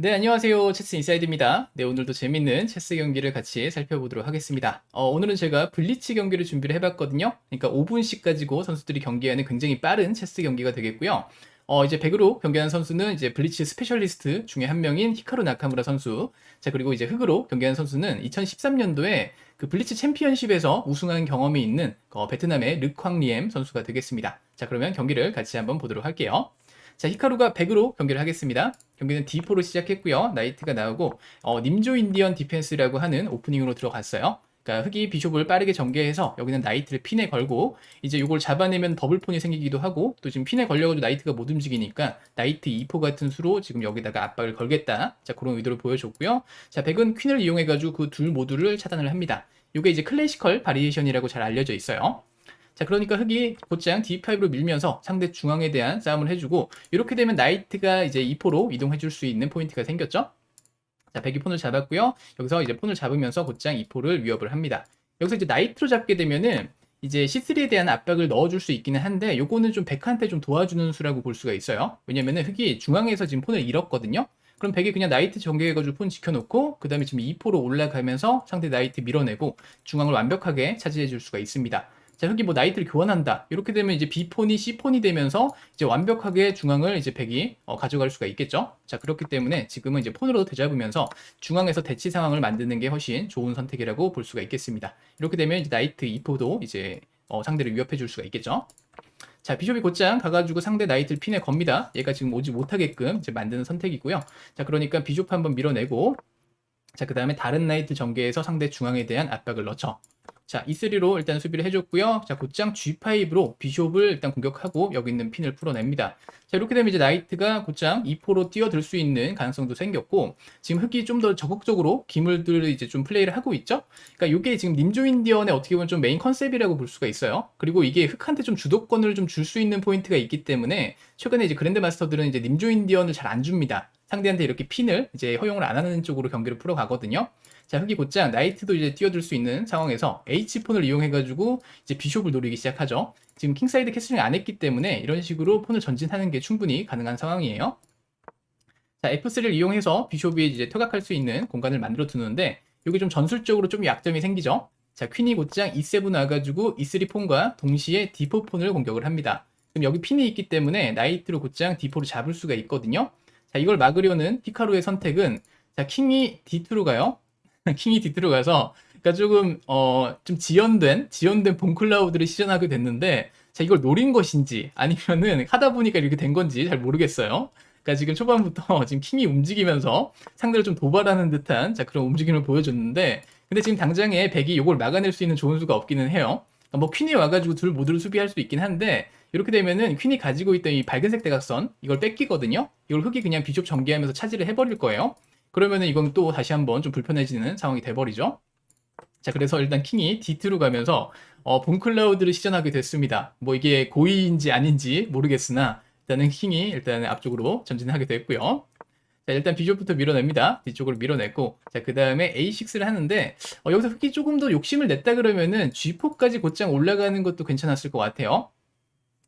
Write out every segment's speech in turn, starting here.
네, 안녕하세요. 체스 인사이드입니다. 네, 오늘도 재밌는 체스 경기를 같이 살펴보도록 하겠습니다. 어, 오늘은 제가 블리치 경기를 준비를 해봤거든요. 그러니까 5분씩 가지고 선수들이 경기하는 굉장히 빠른 체스 경기가 되겠고요. 어, 이제 100으로 경기하는 선수는 이제 블리치 스페셜리스트 중에 한 명인 히카루 나카무라 선수. 자, 그리고 이제 흑으로 경기하는 선수는 2013년도에 그 블리치 챔피언십에서 우승한 경험이 있는 어, 베트남의 르쾅리엠 선수가 되겠습니다. 자, 그러면 경기를 같이 한번 보도록 할게요. 자, 히카루가 100으로 경기를 하겠습니다. 경기는 D4로 시작했고요. 나이트가 나오고 어, 님조 인디언 디펜스라고 하는 오프닝으로 들어갔어요. 그러니까 흑이 비숍을 빠르게 전개해서 여기는 나이트를 핀에 걸고 이제 이걸 잡아내면 더블폰이 생기기도 하고 또 지금 핀에 걸려가지고 나이트가 못 움직이니까 나이트 2포 같은 수로 지금 여기다가 압박을 걸겠다. 자 그런 의도를 보여줬고요. 자 백은 퀸을 이용해가지고 그 둘 모두를 차단을 합니다. 이게 이제 클래시컬 바리에이션이라고 잘 알려져 있어요. 자, 그러니까 흑이 곧장 D5로 밀면서 상대 중앙에 대한 싸움을 해주고 이렇게 되면 나이트가 이제 2포로 이동해줄 수 있는 포인트가 생겼죠. 자, 백이 폰을 잡았고요. 여기서 이제 폰을 잡으면서 곧장 2포를 위협을 합니다. 여기서 이제 나이트로 잡게 되면은 이제 C3에 대한 압박을 넣어줄 수 있기는 한데 요거는 좀 백한테 좀 도와주는 수라고 볼 수가 있어요. 왜냐면은 흑이 중앙에서 지금 폰을 잃었거든요. 그럼 백이 그냥 나이트 전개해가지고 폰 지켜놓고 그 다음에 지금 2포로 올라가면서 상대 나이트 밀어내고 중앙을 완벽하게 차지해줄 수가 있습니다. 자, 흑이 뭐 나이트를 교환한다. 이렇게 되면 이제 B폰이 C폰이 되면서 이제 완벽하게 중앙을 이제 백이 어, 가져갈 수가 있겠죠. 자, 그렇기 때문에 지금은 이제 폰으로 되잡으면서 중앙에서 대치 상황을 만드는 게 훨씬 좋은 선택이라고 볼 수가 있겠습니다. 이렇게 되면 이제 나이트 2포도 이제 어, 상대를 위협해 줄 수가 있겠죠. 자, 비숍이 곧장 가가지고 상대 나이트를 핀에 겁니다. 얘가 지금 오지 못하게끔 이제 만드는 선택이고요. 자, 그러니까 비숍 한번 밀어내고 자, 그 다음에 다른 나이트 전개에서 상대 중앙에 대한 압박을 넣죠. 자, E3로 일단 수비를 해줬고요. 자, 곧장 G5로 비숍을 일단 공격하고 여기 있는 핀을 풀어냅니다. 자, 이렇게 되면 이제 나이트가 곧장 2포로 뛰어들 수 있는 가능성도 생겼고, 지금 흑이 좀 더 적극적으로 기물들을 이제 좀 플레이를 하고 있죠? 그러니까 이게 지금 님조인디언의 어떻게 보면 좀 메인 컨셉이라고 볼 수가 있어요. 그리고 이게 흑한테 좀 주도권을 좀 줄 수 있는 포인트가 있기 때문에, 최근에 이제 그랜드 마스터들은 이제 님조인디언을 잘 안 줍니다. 상대한테 이렇게 핀을 이제 허용을 안 하는 쪽으로 경기를 풀어가거든요. 자, 흑이 곧장 나이트도 이제 뛰어들 수 있는 상황에서 H폰을 이용해가지고 이제 비숍을 노리기 시작하죠. 지금 킹사이드 캐슬링 안 했기 때문에 이런 식으로 폰을 전진하는 게 충분히 가능한 상황이에요. 자, F3를 이용해서 비숍이 이제 퇴각할 수 있는 공간을 만들어 두는데 이게 좀 전술적으로 좀 약점이 생기죠. 자, 퀸이 곧장 E7 와가지고 E3 폰과 동시에 D4 폰을 공격을 합니다. 그럼 여기 핀이 있기 때문에 나이트로 곧장 D4를 잡을 수가 있거든요. 자, 이걸 막으려는 히카루의 선택은 자, 킹이 D2로 가요. 킹이 뒤로 가서 그러니까 조금 어 좀 지연된 지연된 본클라우드를 시전하게 됐는데 자 이걸 노린 것인지 아니면은 하다 보니까 이렇게 된 건지 잘 모르겠어요. 그러니까 지금 초반부터 지금 킹이 움직이면서 상대를 좀 도발하는 듯한 자 그런 움직임을 보여줬는데 근데 지금 당장에 백이 이걸 막아낼 수 있는 좋은 수가 없기는 해요. 그러니까 뭐 퀸이 와가지고 둘 모두를 수비할 수 있긴 한데 이렇게 되면은 퀸이 가지고 있던 이 밝은색 대각선 이걸 뺏기거든요. 이걸 흑이 그냥 비숍 전개하면서 차지를 해버릴 거예요. 그러면은 이건 또 다시 한번 좀 불편해지는 상황이 돼버리죠. 자, 그래서 일단 킹이 D2로 가면서 어, 본클라우드를 시전하게 됐습니다. 뭐 이게 고의인지 아닌지 모르겠으나 일단은 킹이 일단 앞쪽으로 전진하게 됐고요. 자, 일단 비숍부터 밀어냅니다. 뒤쪽으로 밀어냈고, 자, 그 다음에 A6를 하는데, 어, 여기서 흑이 조금 더 욕심을 냈다 그러면은 G4까지 곧장 올라가는 것도 괜찮았을 것 같아요.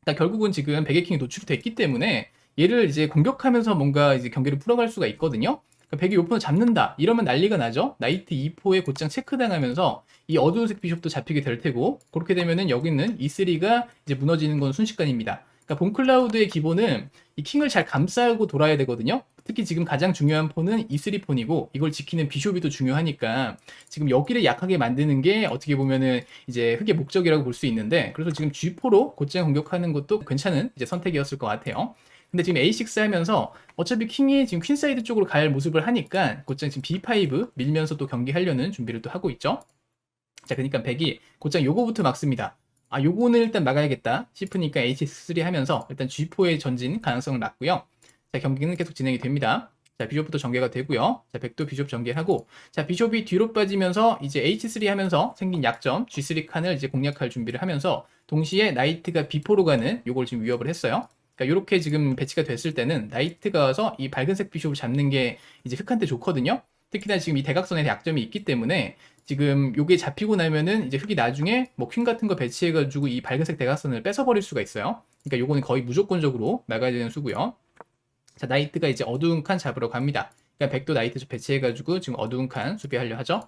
그러니까 결국은 지금 백의 킹이 노출이 됐기 때문에 얘를 이제 공격하면서 뭔가 이제 경기를 풀어갈 수가 있거든요. 그러니까 백이 요폰을 잡는다. 이러면 난리가 나죠. 나이트 2포에 곧장 체크당하면서 이 어두운색 비숍도 잡히게 될 테고 그렇게 되면은 여기 있는 E3가 이제 무너지는 건 순식간입니다 그러니까 본클라우드의 기본은 이 킹을 잘 감싸고 돌아야 되거든요 특히 지금 가장 중요한 폰은 E3 폰이고 이걸 지키는 비숍이 도 중요하니까 지금 여기를 약하게 만드는 게 어떻게 보면은 이제 흑의 목적이라고 볼 수 있는데 그래서 지금 G4로 곧장 공격하는 것도 괜찮은 이제 선택이었을 것 같아요 근데 지금 A6 하면서 어차피 킹이 지금 퀸사이드 쪽으로 갈 모습을 하니까 곧장 지금 B5 밀면서 또 경기하려는 준비를 또 하고 있죠. 자, 그러니까 백이 곧장 요거부터 막습니다. 아, 요거는 일단 막아야겠다 싶으니까 H3 하면서 일단 G4의 전진 가능성을 막고요. 자, 경기는 계속 진행이 됩니다. 자, 비숍부터 전개가 되고요. 자, 백도 비숍 전개하고, 자, 비숍이 뒤로 빠지면서 이제 H3 하면서 생긴 약점 G3 칸을 이제 공략할 준비를 하면서 동시에 나이트가 B4로 가는 요걸 지금 위협을 했어요. 그러니까 이렇게 지금 배치가 됐을 때는 나이트가 와서 이 밝은색 비숍을 잡는 게 이제 흑한테 좋거든요. 특히나 지금 이 대각선에 약점이 있기 때문에 지금 요게 잡히고 나면은 이제 흑이 나중에 뭐 퀸 같은 거 배치해가지고 이 밝은색 대각선을 뺏어버릴 수가 있어요. 그러니까 요거는 거의 무조건적으로 막아야 되는 수고요. 자 나이트가 이제 어두운 칸 잡으러 갑니다. 그러니까 백도 나이트 배치해가지고 지금 어두운 칸 수비하려 하죠.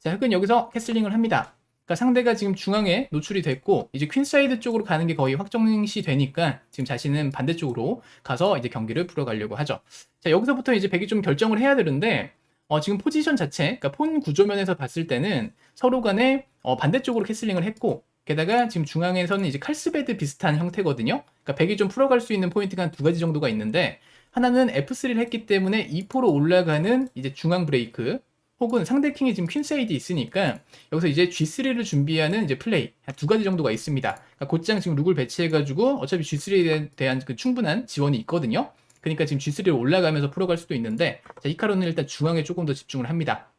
자, 흑은 여기서 캐슬링을 합니다. 그러니까 상대가 지금 중앙에 노출이 됐고 이제 퀸사이드 쪽으로 가는 게 거의 확정시 되니까 지금 자신은 반대쪽으로 가서 이제 경기를 풀어가려고 하죠. 자, 여기서부터 이제 백이 좀 결정을 해야 되는데 어, 지금 포지션 자체, 그러니까 폰 구조면에서 봤을 때는 서로 간에 어, 반대쪽으로 캐슬링을 했고 게다가 지금 중앙에서는 이제 칼스베드 비슷한 형태거든요. 그러니까 백이 좀 풀어갈 수 있는 포인트가 한 두 가지 정도가 있는데 하나는 F3를 했기 때문에 2포로 올라가는 이제 중앙 브레이크 혹은 상대 킹이 지금 퀸사이드 있으니까 여기서 이제 G3를 준비하는 이제 플레이 두 가지 정도가 있습니다. 그러니까 곧장 지금 룩을 배치해가지고 어차피 G3에 대한 그 충분한 지원이 있거든요. 그러니까 지금 G3를 올라가면서 풀어갈 수도 있는데 자, 히카루는 일단 중앙에 조금 더 집중을 합니다.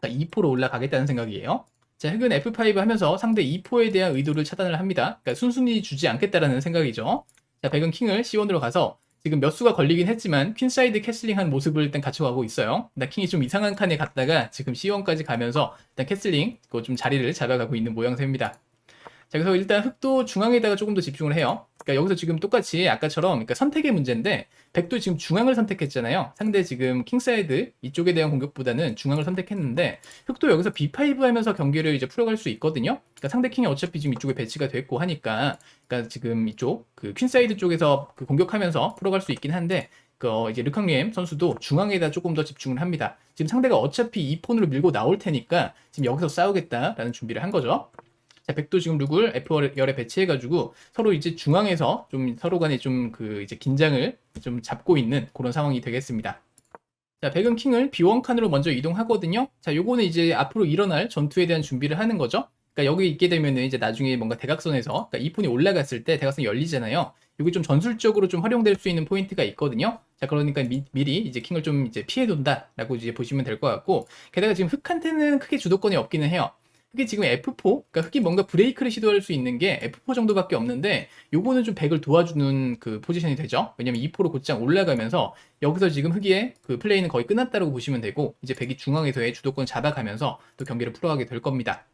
그러니까 2포로 올라가겠다는 생각이에요. 자, 흑은 F5 하면서 상대 2포에 대한 의도를 차단을 합니다. 그러니까 순순히 주지 않겠다라는 생각이죠. 자, 백은 킹을 C1으로 가서 지금 몇 수가 걸리긴 했지만 퀸사이드 캐슬링한 모습을 일단 갖춰가고 있어요. 나 킹이 좀 이상한 칸에 갔다가 지금 C1까지 가면서 일단 캐슬링 좀 자리를 잡아가고 있는 모양새입니다. 자, 그래서 일단 흑도 중앙에다가 조금 더 집중을 해요. 그러니까 여기서 지금 똑같이 아까처럼 그러니까 선택의 문제인데 백도 지금 중앙을 선택했잖아요. 상대 지금 킹사이드 이쪽에 대한 공격보다는 중앙을 선택했는데 흑도 여기서 B5 하면서 경기를 이제 풀어갈 수 있거든요. 그러니까 상대 킹이 어차피 지금 이쪽에 배치가 됐고 하니까 그러니까 지금 이쪽 그 퀸사이드 쪽에서 그 공격하면서 풀어갈 수 있긴 한데 그 이제 르캉리엠 선수도 중앙에다 조금 더 집중을 합니다. 지금 상대가 어차피 이 폰으로 밀고 나올 테니까 지금 여기서 싸우겠다라는 준비를 한 거죠. 자, 백도 지금 룩을 F열에 배치해가지고 서로 이제 중앙에서 좀 서로 간에 좀 그 이제 긴장을 좀 잡고 있는 그런 상황이 되겠습니다. 자, 백은 킹을 B1 칸으로 먼저 이동하거든요. 자, 요거는 이제 앞으로 일어날 전투에 대한 준비를 하는 거죠. 그러니까 여기 있게 되면은 이제 나중에 뭔가 대각선에서 그러니까 이 폰이 올라갔을 때 대각선이 열리잖아요. 여기 좀 전술적으로 좀 활용될 수 있는 포인트가 있거든요. 자, 그러니까 미, 리 이제 킹을 좀 이제 피해 둔다라고 이제 보시면 될 것 같고 게다가 지금 흑한테는 크게 주도권이 없기는 해요. 흑이 지금 F4, 그러니까 흑이 뭔가 브레이크를 시도할 수 있는 게 F4 정도밖에 없는데 요거는 좀 백을 도와주는 그 포지션이 되죠. 왜냐면 2포로 곧장 올라가면서 여기서 지금 흑이의 그 플레이는 거의 끝났다고 보시면 되고 이제 백이 중앙에서의 주도권 잡아가면서 또 경기를 풀어가게 될 겁니다.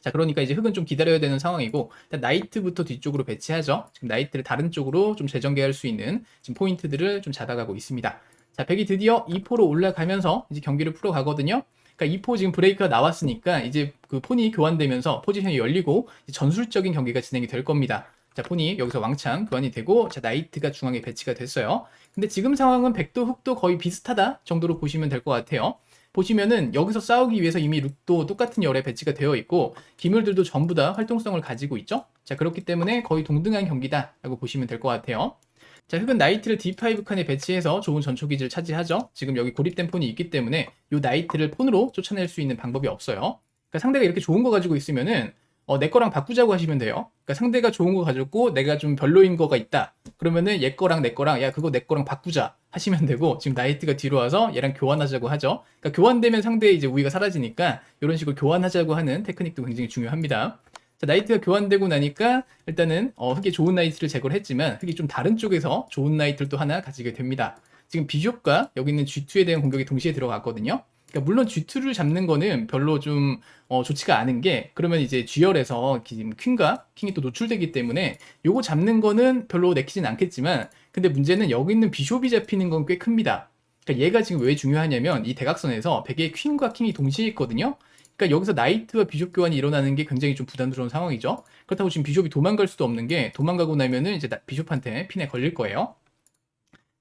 자, 그러니까 이제 흑은 좀 기다려야 되는 상황이고, 일단 나이트부터 뒤쪽으로 배치하죠. 지금 나이트를 다른 쪽으로 좀 재전개할 수 있는 지금 포인트들을 좀 잡아가고 있습니다. 자, 백이 드디어 2포로 올라가면서 이제 경기를 풀어가거든요. 그러니까 2포 지금 브레이크가 나왔으니까 이제 그 폰이 교환되면서 포지션이 열리고 전술적인 경기가 진행이 될 겁니다. 자, 폰이 여기서 왕창 교환이 되고, 자, 나이트가 중앙에 배치가 됐어요. 근데 지금 상황은 백도 흑도 거의 비슷하다 정도로 보시면 될 것 같아요. 보시면은 여기서 싸우기 위해서 이미 룩도 똑같은 열에 배치가 되어 있고 기물들도 전부 다 활동성을 가지고 있죠. 자 그렇기 때문에 거의 동등한 경기다라고 보시면 될 것 같아요. 자 흑은 나이트를 D5 칸에 배치해서 좋은 전초기지를 차지하죠. 지금 여기 고립된 폰이 있기 때문에 이 나이트를 폰으로 쫓아낼 수 있는 방법이 없어요. 그러니까 상대가 이렇게 좋은 거 가지고 있으면은 어, 내 거랑 바꾸자고 하시면 돼요. 그러니까 상대가 좋은 거 가지고 내가 좀 별로인 거가 있다. 그러면은 얘 거랑 내 거랑 야 그거 내 거랑 바꾸자 하시면 되고 지금 나이트가 뒤로 와서 얘랑 교환하자고 하죠. 그러니까 교환되면 상대의 이제 우위가 사라지니까 이런 식으로 교환하자고 하는 테크닉도 굉장히 중요합니다. 자, 나이트가 교환되고 나니까 일단은 어, 흑이 좋은 나이트를 제거를 했지만 흑이 좀 다른 쪽에서 좋은 나이트를 또 하나 가지게 됩니다. 지금 비숍과 여기 있는 G2에 대한 공격이 동시에 들어갔거든요. 그러니까 물론 G2를 잡는 거는 별로 좀 어, 좋지가 않은 게 그러면 이제 G열에서 퀸과 킹이 또 노출되기 때문에 요거 잡는 거는 별로 내키진 않겠지만 근데 문제는 여기 있는 비숍이 잡히는 건 꽤 큽니다. 그러니까 얘가 지금 왜 중요하냐면 이 대각선에서 백의 퀸과 킹이 동시에 있거든요. 그러니까 여기서 나이트와 비숍 교환이 일어나는 게 굉장히 좀 부담스러운 상황이죠. 그렇다고 지금 비숍이 도망갈 수도 없는 게 도망가고 나면은 이제 비숍한테 핀에 걸릴 거예요.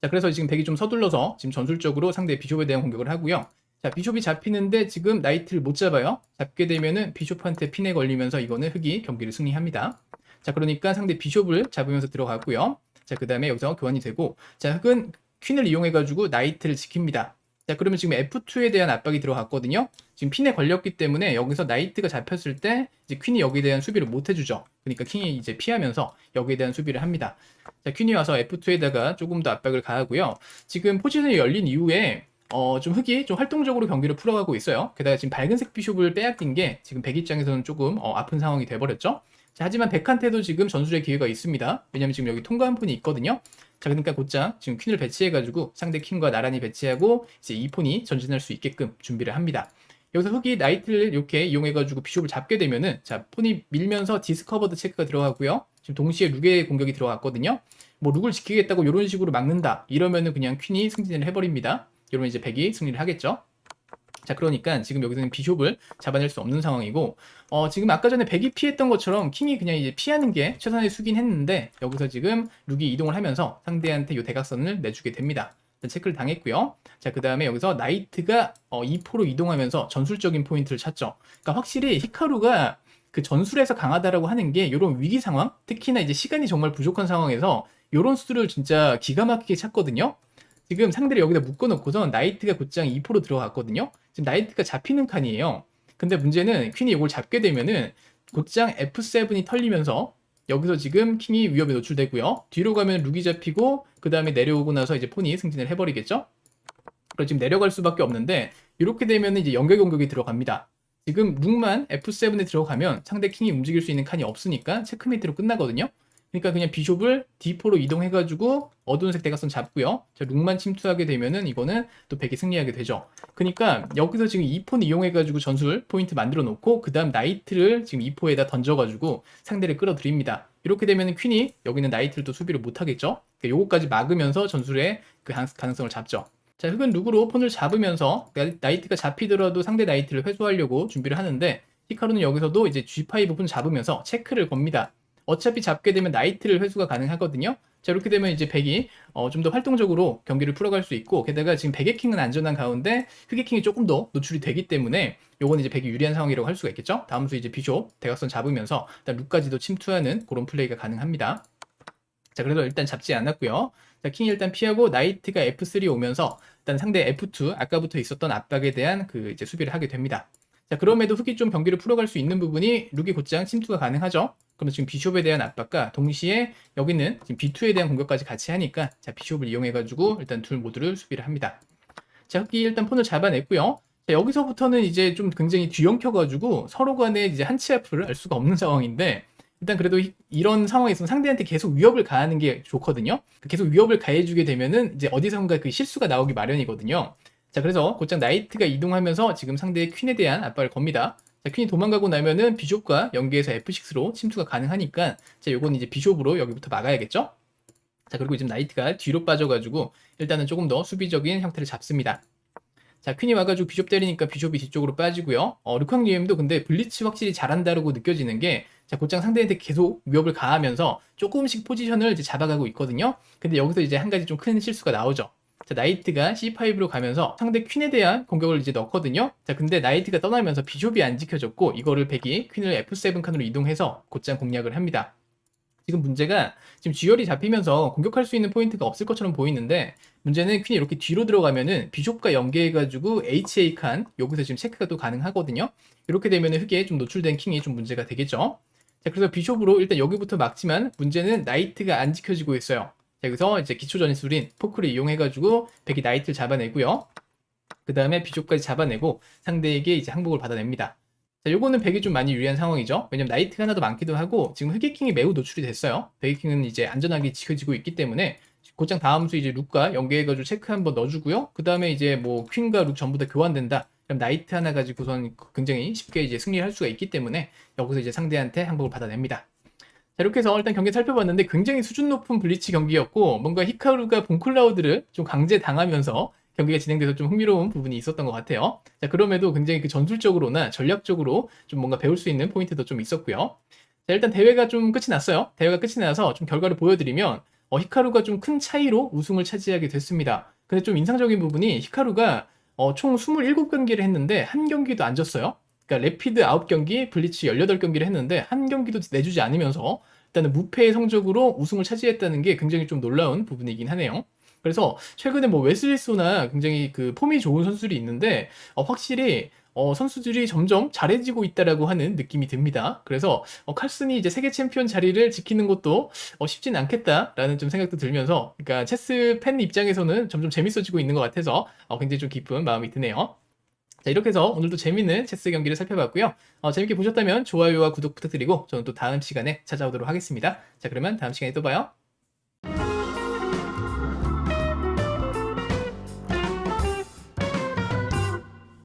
자, 그래서 지금 백이 좀 서둘러서 지금 전술적으로 상대 비숍에 대한 공격을 하고요. 자, 비숍이 잡히는데 지금 나이트를 못 잡아요. 잡게 되면은 비숍한테 핀에 걸리면서 이거는 흑이 경기를 승리합니다. 자, 그러니까 상대 비숍을 잡으면서 들어가고요. 자, 그 다음에 여기서 교환이 되고, 자, 흑은 퀸을 이용해가지고 나이트를 지킵니다. 자, 그러면 지금 F2에 대한 압박이 들어갔거든요. 지금 핀에 걸렸기 때문에 여기서 나이트가 잡혔을 때 이제 퀸이 여기에 대한 수비를 못 해주죠. 그러니까 킹이 이제 피하면서 여기에 대한 수비를 합니다. 자, 퀸이 와서 F2에다가 조금 더 압박을 가하고요. 지금 포지션이 열린 이후에 어, 좀 흑이 좀 활동적으로 경기를 풀어가고 있어요. 게다가 지금 밝은색 비숍을 빼앗긴 게 지금 백 입장에서는 조금 어, 아픈 상황이 돼버렸죠. 자, 하지만 백한테도 지금 전술의 기회가 있습니다. 왜냐면 지금 여기 통과 한 폰이 있거든요. 자, 그러니까 곧장 지금 퀸을 배치해가지고 상대 퀸과 나란히 배치하고 이제 이 폰이 전진할 수 있게끔 준비를 합니다. 여기서 흑이 나이트를 이렇게 이용해가지고 비숍을 잡게 되면은 자 폰이 밀면서 디스커버드 체크가 들어가고요. 지금 동시에 룩의 공격이 들어갔거든요. 뭐 룩을 지키겠다고 이런 식으로 막는다 이러면은 그냥 퀸이 승진을 해버립니다. 이러면 이제 백이 승리를 하겠죠. 자, 그러니까 지금 여기서는 비숍을 잡아낼 수 없는 상황이고, 어, 지금 아까 전에 백이 피했던 것처럼 킹이 그냥 이제 피하는 게 최선의 수긴 했는데, 여기서 지금 룩이 이동을 하면서 상대한테 이 대각선을 내주게 됩니다. 체크를 당했고요. 자, 그 다음에 여기서 나이트가 어, 2포로 이동하면서 전술적인 포인트를 찾죠. 그러니까 확실히 히카루가 그 전술에서 강하다라고 하는 게 이런 위기 상황, 특히나 이제 시간이 정말 부족한 상황에서 이런 수를 진짜 기가 막히게 찾거든요. 지금 상대를 여기다 묶어놓고선 나이트가 곧장 2포로 들어갔거든요. 지금 나이트가 잡히는 칸이에요. 근데 문제는 퀸이 이걸 잡게 되면은 곧장 F7이 털리면서 여기서 지금 킹이 위협에 노출되고요. 뒤로 가면 룩이 잡히고 그 다음에 내려오고 나서 이제 폰이 승진을 해버리겠죠. 그리고 지금 내려갈 수밖에 없는데 이렇게 되면 이제 연결 공격이 들어갑니다. 지금 룩만 F7에 들어가면 상대 킹이 움직일 수 있는 칸이 없으니까 체크메이트로 끝나거든요. 그러니까 그냥 비숍을 D4로 이동해가지고 어두운색 대각선 잡고요. 자, 룩만 침투하게 되면은 이거는 또 백이 승리하게 되죠. 그러니까 여기서 지금 2포는 이용해가지고 전술 포인트 만들어 놓고 그 다음 나이트를 지금 2포에다 던져가지고 상대를 끌어들입니다. 이렇게 되면 퀸이 여기는 나이트를 또 수비를 못하겠죠. 그러니까 요거까지 막으면서 전술의 그 가- 가능성을 잡죠. 자, 흑은 룩으로 폰을 잡으면서 나- 나이트가 잡히더라도 상대 나이트를 회수하려고 준비를 하는데 히카루는 여기서도 이제 G5 폰 잡으면서 체크를 겁니다. 어차피 잡게 되면 나이트를 회수가 가능하거든요. 자, 이렇게 되면 이제 백이 어, 좀 더 활동적으로 경기를 풀어갈 수 있고, 게다가 지금 백의 킹은 안전한 가운데 흑의 킹이 조금 더 노출이 되기 때문에 요건 이제 백이 유리한 상황이라고 할 수가 있겠죠. 다음 수 이제 비숍 대각선 잡으면서 일단 룩까지도 침투하는 그런 플레이가 가능합니다. 자, 그래서 일단 잡지 않았고요. 자, 킹이 일단 피하고 나이트가 F3 오면서 일단 상대 F2 아까부터 있었던 압박에 대한 그 이제 수비를 하게 됩니다. 자, 그럼에도 흑이 좀 경기를 풀어갈 수 있는 부분이 룩이 곧장 침투가 가능하죠. 그러면 지금 비숍에 대한 압박과 동시에 여기는 지금 B2에 대한 공격까지 같이 하니까 자, 비숍을 이용해가지고 일단 둘 모두를 수비를 합니다. 자, 흑이 일단 폰을 잡아냈고요. 자, 여기서부터는 이제 좀 굉장히 뒤엉켜가지고 서로 간에 이제 한치 앞을 알 수가 없는 상황인데 일단 그래도 이- 이런 상황에서는 상대한테 계속 위협을 가하는 게 좋거든요. 계속 위협을 가해주게 되면은 이제 어디선가 그 실수가 나오기 마련이거든요. 자, 그래서 곧장 나이트가 이동하면서 지금 상대의 퀸에 대한 압박을 겁니다. 자, 퀸이 도망가고 나면은 비숍과 연계해서 F6로 침투가 가능하니까 자, 요건 이제 비숍으로 여기부터 막아야겠죠? 자, 그리고 지금 나이트가 뒤로 빠져가지고 일단은 조금 더 수비적인 형태를 잡습니다. 자, 퀸이 와가지고 비숍 때리니까 비숍이 뒤쪽으로 빠지고요. 어, 르쾅리엠도 근데 블리츠 확실히 잘한다고 느껴지는 게 자, 곧장 상대한테 계속 위협을 가하면서 조금씩 포지션을 이제 잡아가고 있거든요. 근데 여기서 이제 한 가지 좀 큰 실수가 나오죠. 자, 나이트가 C5로 가면서 상대 퀸에 대한 공격을 이제 넣거든요. 자, 근데 나이트가 떠나면서 비숍이 안 지켜졌고 이거를 백이 퀸을 F7 칸으로 이동해서 곧장 공략을 합니다. 지금 문제가 지금 듀얼이 잡히면서 공격할 수 있는 포인트가 없을 것처럼 보이는데 문제는 퀸이 이렇게 뒤로 들어가면은 비숍과 연계해가지고 HA 칸 여기서 지금 체크가 또 가능하거든요. 이렇게 되면은 흑에 좀 노출된 킹이 좀 문제가 되겠죠. 자, 그래서 비숍으로 일단 여기부터 막지만 문제는 나이트가 안 지켜지고 있어요. 자, 여기서 이제 기초 전술인 포크를 이용해가지고 백이 나이트를 잡아내고요. 그 다음에 비숍까지 잡아내고 상대에게 이제 항복을 받아냅니다. 자, 요거는 백이 좀 많이 유리한 상황이죠. 왜냐면 나이트가 하나 더 많기도 하고 지금 흑의킹이 매우 노출이 됐어요. 백의킹은 이제 안전하게 지켜지고 있기 때문에 곧장 다음 수 이제 룩과 연계해가지고 체크 한번 넣어주고요. 그 다음에 이제 뭐 퀸과 룩 전부 다 교환된다. 그럼 나이트 하나 가지고선 굉장히 쉽게 이제 승리할 수가 있기 때문에 여기서 이제 상대한테 항복을 받아냅니다. 자, 이렇게 해서 일단 경기 살펴봤는데 굉장히 수준 높은 블리치 경기였고 뭔가 히카루가 본클라우드를 좀 강제 당하면서 경기가 진행돼서 좀 흥미로운 부분이 있었던 것 같아요. 자, 그럼에도 굉장히 그 전술적으로나 전략적으로 좀 뭔가 배울 수 있는 포인트도 좀 있었고요. 자, 일단 대회가 좀 끝이 났어요. 대회가 끝이 나서 좀 결과를 보여드리면 어, 히카루가 좀 큰 차이로 우승을 차지하게 됐습니다. 근데 좀 인상적인 부분이 히카루가 어, 총 27경기를 했는데 한 경기도 안 졌어요. 그러니까 레피드 9경기, 블리치 18경기를 했는데 한 경기도 내주지 않으면서 일단은 무패의 성적으로 우승을 차지했다는 게 굉장히 좀 놀라운 부분이긴 하네요. 그래서 최근에 뭐 웨슬리소나 굉장히 그 폼이 좋은 선수들이 있는데 어, 확실히 어, 선수들이 점점 잘해지고 있다라고 하는 느낌이 듭니다. 그래서 어, 칼슨이 이제 세계 챔피언 자리를 지키는 것도 어, 쉽진 않겠다라는 좀 생각도 들면서 그러니까 체스 팬 입장에서는 점점 재밌어지고 있는 것 같아서 어, 굉장히 좀 기쁜 마음이 드네요. 자, 이렇게 해서 오늘도 재밌는 체스 경기를 살펴봤고요. 어, 재밌게 보셨다면 좋아요와 구독 부탁드리고 저는 또 다음 시간에 찾아오도록 하겠습니다. 자, 그러면 다음 시간에 또 봐요.